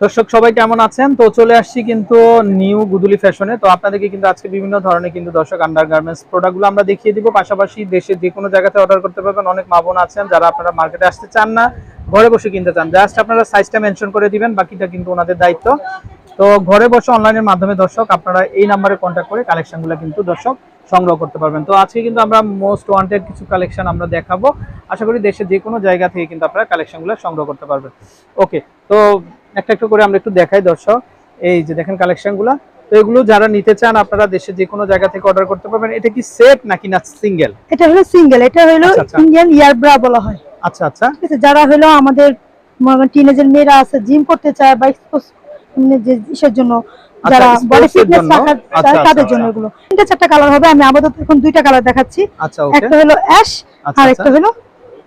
দর্শক, সবাই কেমন আছেন? তো চলে আসছি কিন্তু নিউ গুদুলি ফ্যাশনে। তো আপনাদেরকে কিন্তু আজকে বিভিন্ন ধরনের কিন্তু দর্শক আন্ডার গার্মেন্টস প্রোডাক্টগুলো আমরা দেখিয়ে দিব। পাশাপাশি দেশের যে কোনো জায়গাতে অর্ডার করতে পারবেন। অনেক মা বোন আছেন যারা আপনারা মার্কেটে আসতে চান না, ঘরে বসে কিনতে চান। জাস্ট আপনারা সাইজটা মেনশন করে দিবেন, বাকিটা কিন্তু ওনাদের দায়িত্ব। তো ঘরে বসে অনলাইনের মাধ্যমে দর্শক, আপনারা এই নাম্বারে কন্ট্যাক্ট করে কালেকশনগুলো কিন্তু দর্শক সংগ্রহ করতে পারবেন। তো আজকে কিন্তু আমরা মোস্ট ওয়ান্টেড কিছু কালেকশন আমরা দেখাবো। আশা করি দেশের যে কোনো জায়গা থেকে কিন্তু আপনারা কালেকশনগুলো সংগ্রহ করতে পারবেন। ওকে তো একটা একটা করে আমরা একটু দেখাই দর্শক। এই যে দেখেন কালেকশনগুলো তো এগুলো যারা নিতে চান আপনারা দেশের যে কোনো জায়গা থেকে অর্ডার করতে পারবেন। এটা কি সেট নাকি না সিঙ্গেল এটা হলো সিঙ্গেল এটা হলো আচ্ছা, আচ্ছা। ইন্ডিয়ান ইয়ার ব্রা বলা হয়। আচ্ছা আচ্ছা। যারা হলো আমাদের টিনেজের মেয়েরা আছে জিম করতে চায় বা মানে যে ইসের জন্য যারা sports বডি ফিটনেস রাখার আচ্ছা, আচ্ছা, তাদের জন্য আচ্ছা। এগুলো। তিনটা চারটা কালার হবে। আমি আপাতত এখন দুইটা কালার দেখাচ্ছি। আচ্ছা ওকে একটা হলো অ্যাশ আচ্ছা, আর আচ্ছা। একটা হলো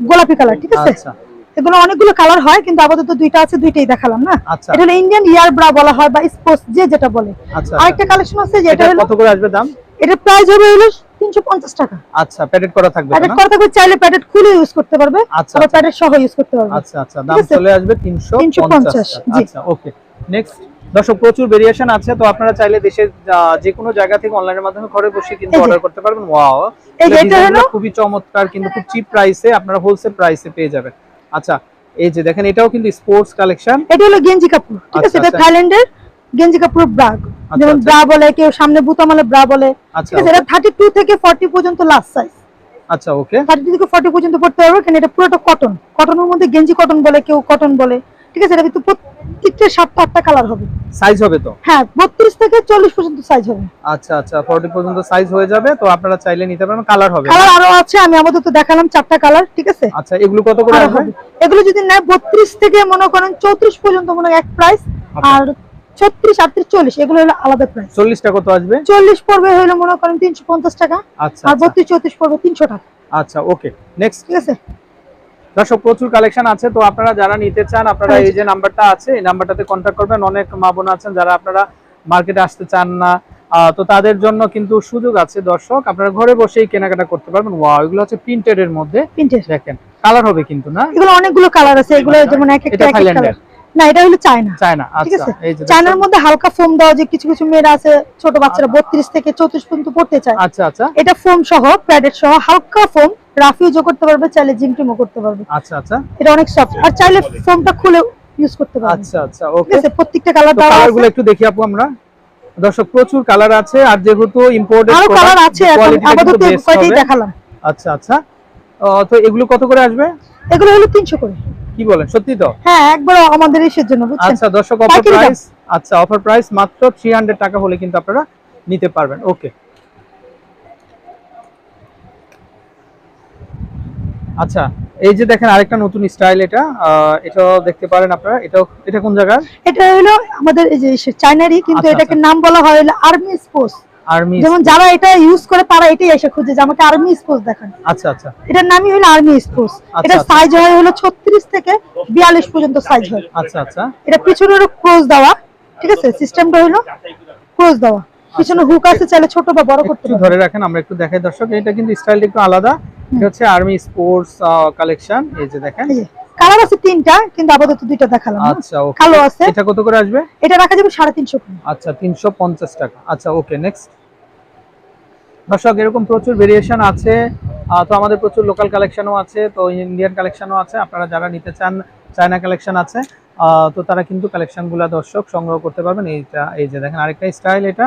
গোলাপি কালার ঠিক আছে? আচ্ছা। এগুলো অনেকগুলো কালার হয় কিন্তু আপাতত দুইটা আছে দুইটাই দেখালাম না? আচ্ছা। এটা হলো ইন্ডিয়ান ইয়ার ব্রা বলা হয় বা স্পোর্টস যে যেটা বলে। আচ্ছা আরেকটা কালেকশন আছে যেটা হলো কত করে আসবে দাম? এটা প্রাইস হবে হলো তিনশো পঞ্চাশ টাকা। আচ্ছা প্যাকেট করা থাকবে না? করা থাকবে চাইলে প্যাকেট খুলে ইউজ করতে পারবে আচ্ছা আবার আচ্ছা। সহ ইউজ করতে পারবে। আচ্ছা আচ্ছা দাম চলে আসবে তিনশো 350 জি। আচ্ছা ওকে নেক্সট দর্শক প্রচুর ভেরিয়েশন আছে তো আপনারা চাইলে দেশের যে কোনো জায়গা থেকে অনলাইনের মাধ্যমে ঘরে বসে কিন্তু অর্ডার করতে পারবেন। ওয়াও এই যে এটা হলো খুবই চমৎকার কিন্তু খুব চিপ প্রাইসে আপনারা হোলসেল প্রাইসে পেয়ে যাবেন। আচ্ছা এই যে দেখেন এটাও কিন্তু স্পোর্টস কালেকশন এটা হলো গেঞ্জি কাপড় ঠিক আছে? আচ্ছা, এটা আচ্ছা। থাইল্যান্ডের গেঞ্জি কাপড় ব্রা যেমন আচ্ছা। ব্রা বলে কেউ সামনে বুতামালে ব্রা বলে। ঠিক আছে? এটা থার্টি টু থেকে ফর্টি পর্যন্ত লাস্ট সাইজ আচ্ছা ওকে। থার্টি টু থেকে ফর্টি পর্যন্ত পড়তে পারবে কারণ এটা পুরোটা কটন কটনের মধ্যে গেঞ্জি কটন বলে কেউ কটন বলে। ঠিক আছে? এটা কিন্তু প্রত্যেকটা সাতটা আটটা কালার হবে। সাইজ হবে তো? হ্যাঁ বত্রিশ থেকে চল্লিশ পর্যন্ত সাইজ হবে। আচ্ছা আচ্ছা 40 পর্যন্ত সাইজ হয়ে যাবে তো আপনারা চাইলে নিতে পারবেন কালার হবে। কালার আরও আছে আমি আমাদের তো দেখালাম চারটা কালার ঠিক আছে? আচ্ছা এগুলো কত করে হবে। এগুলো যদি নেয় বত্রিশ থেকে মনে করেন চৌত্রিশ পর্যন্ত মনে এক প্রাইস আচ্ছা। আর ছত্রিশ আটত্রিশ চল্লিশ এগুলো হলো আলাদা প্রাইস 40 টা কত আসবে? চল্লিশ পড়বে হলো মনে করেন তিনশো পঞ্চাশ টাকা আচ্ছা আর আচ্ছা, বত্রিশ চৌত্রিশ পড়বে তিনশো টাকা। আচ্ছা ওকে নেক্সট ঠিক আছে? দর্শক প্রচুর কালেকশন আছে। তো আপনারা যারা নিতে চান আপনারা হ্যাঁ। এই যে নাম্বারটা আছে এই নাম্বারটাতে কন্ট্যাক্ট করবেন। অনেক মা বোন আছেন যারা আপনারা মার্কেটে আসতে চান না। আহ, তো তাদের জন্য কিন্তু সুযোগ আছে দর্শক। আপনারা ঘরে বসেই কেনাকাটা করতে পারবেন। ওয়াও এগুলো হচ্ছে প্রিন্টেড এর মধ্যে। দেখেন কালার হবে কিন্তু না? এগুলো অনেকগুলো কালার আছে। এগুলো যেমন এক একটা না এটা হলো চায়না। চায়না আচ্ছা আছে? এই যে চায়নার মধ্যে হালকা ফোম দেওয়া যে কিছু কিছু মেয়েরা আছে ছোট বাচ্চারা বত্রিশ থেকে চৌত্রিশ পর্যন্ত পড়তে চায়। আচ্ছা আচ্ছা। এটা ফোম সহ প্যাডেড সহ হালকা ফোম রাফ ইউজও করতে পারবে চাইলে করতে পারবে। আচ্ছা আচ্ছা। এটা অনেক সফট। আর চাইলে ফোমটা খুলে ইউজ করতে পারবে। আচ্ছা আচ্ছা ওকে। প্রত্যেকটা কালার দেওয়া কালারগুলো একটু দেখি আপু আমরা। দর্শক প্রচুর কালার আছে আর যেহেতু ইম্পোর্টেড আরও কালার আছে আপাতত কয়টাই দেখালাম। আচ্ছা আচ্ছা। তো এগুলো কত করে আসবে? এগুলো হলো তিনশো করে। কি বলেন? সত্যি তো? হ্যাঁ একবার আমাদের ইসের জন্য বুঝছেন? আচ্ছা দর্শক অফার প্রাইস আচ্ছা অফার প্রাইস মাত্র 300 টাকা হলে কিন্তু আপনারা নিতে পারবেন। ওকে আচ্ছা এই যে দেখেন আরেকটা নতুন স্টাইল এটা এটাও দেখতে পারেন আপনারা। এটাও এটা কোন জায়গার? এটা হলো আমাদের এই যে চায়নারই কিন্তু আচ্ছা, এটাকে নাম বলা হয় হলো আর্মি স্পোর্টস আর্মি যেমন যারা এটা ইউজ করে তারা এটাই এসে খুঁজে যে আমাকে আর্মি স্পোর্টস দেখান। আচ্ছা আচ্ছা। এটার নামই হলো আর্মি স্পোর্টস এটা। সাইজ হয় হলো ছত্রিশ থেকে বিয়াল্লিশ পর্যন্ত সাইজ হয়। আচ্ছা আচ্ছা। এটা পিছনে হলো ক্রোজ দেওয়া ঠিক আছে? সিস্টেমটা হলো ক্রোজ দেওয়া। পিছনে হুক আছে চাইলে ছোট বা বড় করতে ধরে রাখেন আমরা একটু দেখাই। দর্শক এটা কিন্তু স্টাইলটা একটু আলাদা। এটা হচ্ছে আর্মি স্পোর্টস কালেকশন এই যে দেখেন। কালার আছে তিনটা কিন্তু আপাতত দুইটা দেখালাম আচ্ছা ওকে কালো আছে। এটা কত করে আসবে? এটা রাখা যাবে সাড়ে তিনশো করে। আচ্ছা তিনশো পঞ্চাশ টাকা। আচ্ছা ওকে নেক্সট দর্শক এরকম প্রচুর ভেরিয়েশন আছে। তো আমাদের প্রচুর লোকাল কালেকশনও আছে তো ইন্ডিয়ান কালেকশনও আছে। আপনারা যারা নিতে চান চায়না কালেকশন আছে তো তারা কিন্তু কালেকশনগুলো দর্শক সংগ্রহ করতে পারবেন। এইটা এই যে দেখেন আরেকটা স্টাইল এটা।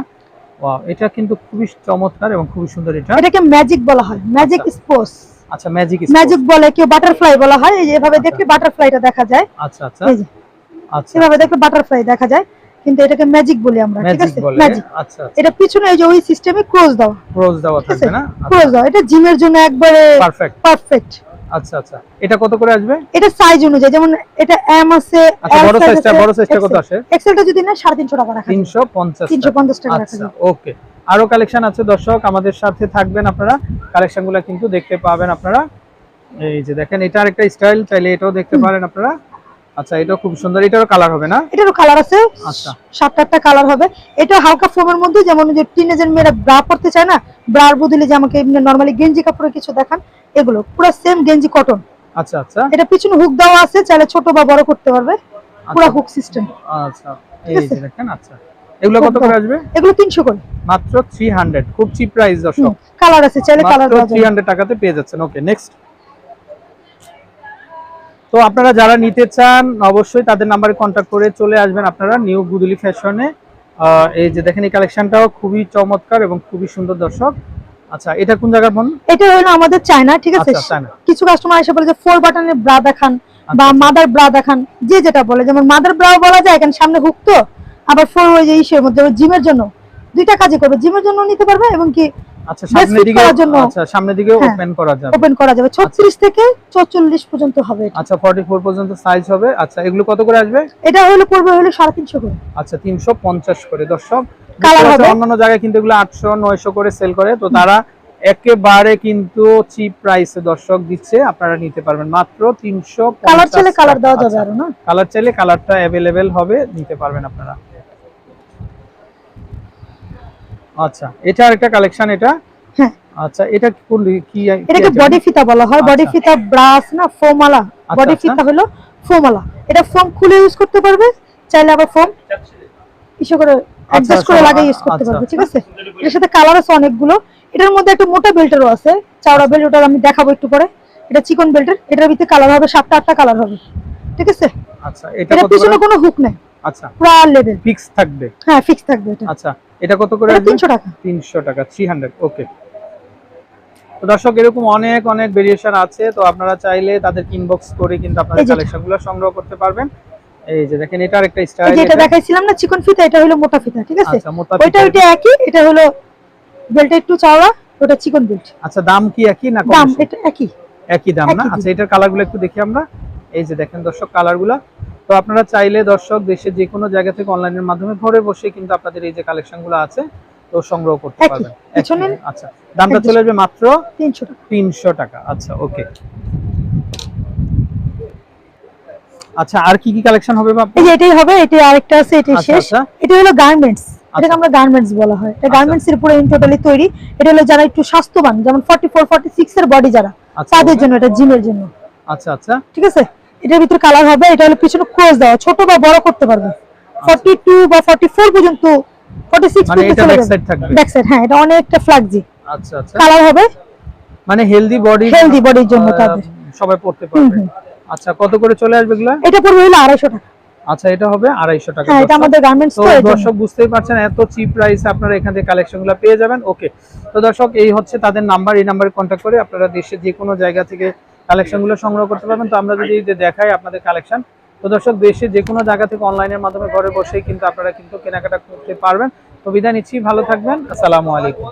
এটা কিন্তু খুবই চমৎকার এবং খুবই সুন্দর এটা। এটাকে ম্যাজিক বলা হয়। ম্যাজিক আচ্ছা। স্পোর্টস আচ্ছা ম্যাজিক ম্যাজিক বলে কেউ বাটারফ্লাই বলা হয় এই এভাবে আচ্ছা। দেখলে বাটারফ্লাইটা দেখা যায়। আচ্ছা আচ্ছা। আচ্ছা। এভাবে দেখলে বাটারফ্লাই দেখা যায় কিন্তু এটাকে ম্যাজিক বলি আমরা ঠিক আছে? ম্যাজিক আচ্ছা এটা পিছনে এই যে ওই সিস্টেমে ক্রস দেওয়া। ঠিক আছে? থাকবে না? ক্রোজ দেওয়া। এটা জিমের জন্য একবারে পারফেক্ট পারফেক্ট আচ্ছা আচ্ছা। এটা কত করে আসবে? এটা সাইজ অনুযায়ী যেমন এটা এম আছে আচ্ছা বড় সাইজটা বড় সাইজটা কত আসে? এক্সেলটা যদি না সাড়ে তিনশো টাকা রাখা যাবে। তিনশো পঞ্চাশ তিনশো পঞ্চাশ টাকা রাখা আচ্ছা ওকে আরও কালেকশন আছে দর্শক আমাদের সাথে থাকবেন আপনারা। কালেকশনগুলো কিন্তু দেখতে পাবেন আপনারা। এই যে দেখেন এটা আরেকটা স্টাইল চাইলে এটাও দেখতে পারেন আপনারা। আচ্ছা এটাও খুব সুন্দর। এটারও কালার হবে না? এটারও কালার আছে। আচ্ছা। সাতটা আটটা কালার হবে। এটা হালকা ফোমের মধ্যে যেমন যে টিনেজের মেয়েরা ব্রা পরতে চায় না ব্রার বদলে যে আমাকে নর্মালি গেঞ্জি কাপড়ে কিছু দেখান এগুলো পুরো সেম গেঞ্জি কটন আচ্ছা আচ্ছা। এটা পিছনে হুক দেওয়া আছে চাইলে ছোট বা বড় করতে পারবে। পুরো হুক সিস্টেম আচ্ছা। এই যে দেখেন আচ্ছা। এগুলো কত করে আসবে? এগুলো তিনশো করে। মাত্র থ্রি হান্ড্রেড খুব চিপ প্রাইস দর্শক। কালার আছে চাইলে কালার যাবে। হান্ড্রেড টাকাতে পেয়ে যাচ্ছেন। ওকে নেক্সট তো আপনারা যারা নিতে চান অবশ্যই তাদের নাম্বারে কন্ট্যাক্ট করে চলে আসবেন আপনারা নিউ গুদুলি ফ্যাশনে এই যে দেখেন এই কালেকশনটাও খুবই চমৎকার এবং খুবই সুন্দর দর্শক। আচ্ছা এটা কোন জায়গার বোন এটা হলো আমাদের চায়না ঠিক আছে? আচ্ছা, কিছু কাস্টমার এসে বলে যে ফোর বাটনের ব্রা দেখান বা আচ্ছা। মাদার ব্রা দেখান যে যেটা বলে। যেমন মাদার ব্রাও বলা যায় এখানে সামনে হুক তো? আবার ফোর ওই যে ইসের মধ্যে জিমের জন্য। দুইটা কাজে করবে জিমের জন্য নিতে পারবে এবং কি আচ্ছা সামনের দিকে আচ্ছা সামনের দিকে হ্যাঁ। ওপেন করা যাবে। ওপেন করা যাবে। ছত্রিশ থেকে চৌচল্লিশ পর্যন্ত হবে আচ্ছা 44 পর্যন্ত সাইজ হবে। আচ্ছা এগুলো কত করে আসবে? এটা হলো পড়বে হলো সাড়ে তিনশো করে। আচ্ছা 350 করে দর্শক। হবে। অন্যান্য জায়গায় কিন্তু এগুলো 800 900 করে সেল করে। তো তারা একেবারে কিন্তু চিপ প্রাইসে দর্শক দিচ্ছে। আপনারা নিতে পারবেন। মাত্র 350 কালার চাইলে কালার দেওয়া যাবে না? কালার চাইলে কালারটা হবে নিতে পারবেন আপনারা। আচ্ছা এটা আরেকটা কালেকশন এটা? হ্যাঁ। আচ্ছা এটা কোন কি এটাকে বডি ফিতা বলা হয়। বডি আচ্ছা। ফিতা ব্রাস না ফোমালা আচ্ছা, বডি আচ্ছা। ফিতা হলো ফোমালা এটা ফোম খুলে ইউজ করতে পারবে চাইলে আবার ফোম ইসে করে অ্যাডজাস্ট করে আচ্ছা, লাগিয়ে ইউজ করতে আচ্ছা, পারবে ঠিক আছে? এটার সাথে কালার আছে অনেকগুলো। এটার মধ্যে একটা মোটা বেল্টেরও আছে চাওড়া বেল্ট ওটা আমি দেখাবো একটু পরে। এটা চিকন বেল্টের এটার ভিতরে কালার হবে সাতটা আটটা কালার হবে ঠিক আছে? আচ্ছা এটা পিছনে কোনো হুক নেই। আচ্ছা। পুরো লেভেল ফিক্স থাকবে? হ্যাঁ ফিক্স থাকবে এটা। আচ্ছা এটা কত করে এটা আসবে? তিনশো টাকা। তিনশো টাকা থ্রি হান্ড্রেড ওকে তো দর্শক এরকম অনেক অনেক ভেরিয়েশন আছে তো আপনারা চাইলে তাদের ইনবক্স করে কিন্তু যেটা। কালেকশনগুলো সংগ্রহ করতে পারবেন। এই যে দেখেন এটার একটা স্টাইল এটা দেখাইছিলাম না চিকন ফিতা এটা হলো মোটা ফিতা ঠিক আছে? আচ্ছা ওইটা ওইটা একই এটা হলো বেল্ট একটু চাওড়া ওটা চিকন বেল্ট। আচ্ছা দাম কি একই না দাম এটা একই। একই দাম না? আচ্ছা এটার কালারগুলো একটু দেখি আমরা। এই যে দেখেন দর্শক কালারগুলো তো আপনারা চাইলে দর্শক দেশের যে কোনো জায়গা থেকে অনলাইনের মাধ্যমে ঘরে বসে কিন্তু আপনাদের এই যে কালেকশনগুলো আছে তো সংগ্রহ করতে পারবেন। আচ্ছা। দামটা চলে আসবে মাত্র তিনশো টাকা। তিনশো টাকা। আচ্ছা ওকে আচ্ছা আর কি কি কালেকশন হবে বাপ এই যে এটাই হবে এটা আরেকটা আছে এটাই আচ্ছা, শেষ। আচ্ছা। এটা হলো গার্মেন্টস এটাকে আচ্ছা। আমরা গার্মেন্টস বলা হয়। এটা। গার্মেন্টস এর পুরো টোটালি তৈরি। এটা হলো যারা একটু স্বাস্থ্যবান যেমন 44 46 এর বডি যারা তাদের জন্য এটা জিমের জন্য। আচ্ছা আচ্ছা। ঠিক আছে? এটার ভিতরে কালার হবে এটা হলো পিছনে ক্রস দেওয়া ছোট বা বড় করতে পারবে। 42 বা 44 পর্যন্ত 46 মানে পর্যন্ত এটা চলে ব্যাক যাবে। সাইড থাকবে ব্যাক সাইড হ্যাঁ এটা অনেকটা ফ্ল্যাগজি আচ্ছা আচ্ছা। কালার হবে? মানে হেলদি বডি হেলদি বডির জন্য তাদের। সবাই পড়তে পারবে। আচ্ছা কত করে চলে আসবে এগুলা? এটা পড়বে হলো 250 টাকা। আচ্ছা এটা হবে আড়াইশো টাকা হ্যাঁ এটা আমাদের গার্মেন্টস তো। দর্শক বুঝতেই পারছেন এত চিপ প্রাইসে আপনারা এখান থেকে কালেকশনগুলো পেয়ে যাবেন। ওকে তো দর্শক এই হচ্ছে তাদের নাম্বার এই নাম্বারে কন্ট্যাক্ট করে আপনারা দেশের যে কোনো জায়গা থেকে কালেকশনগুলো সংগ্রহ করতে পারবেন। তো আমরা যদি যে দেখাই আপনাদের কালেকশন তো দর্শক, দেশে যে কোনো জায়গা থেকে অনলাইনের মাধ্যমে ঘরে বসেই কিন্তু আপনারা কিন্তু কেনাকাটা করতে পারবেন। তো বিদায় নিচ্ছি, ভালো থাকবেন। আসসালামু আলাইকুম।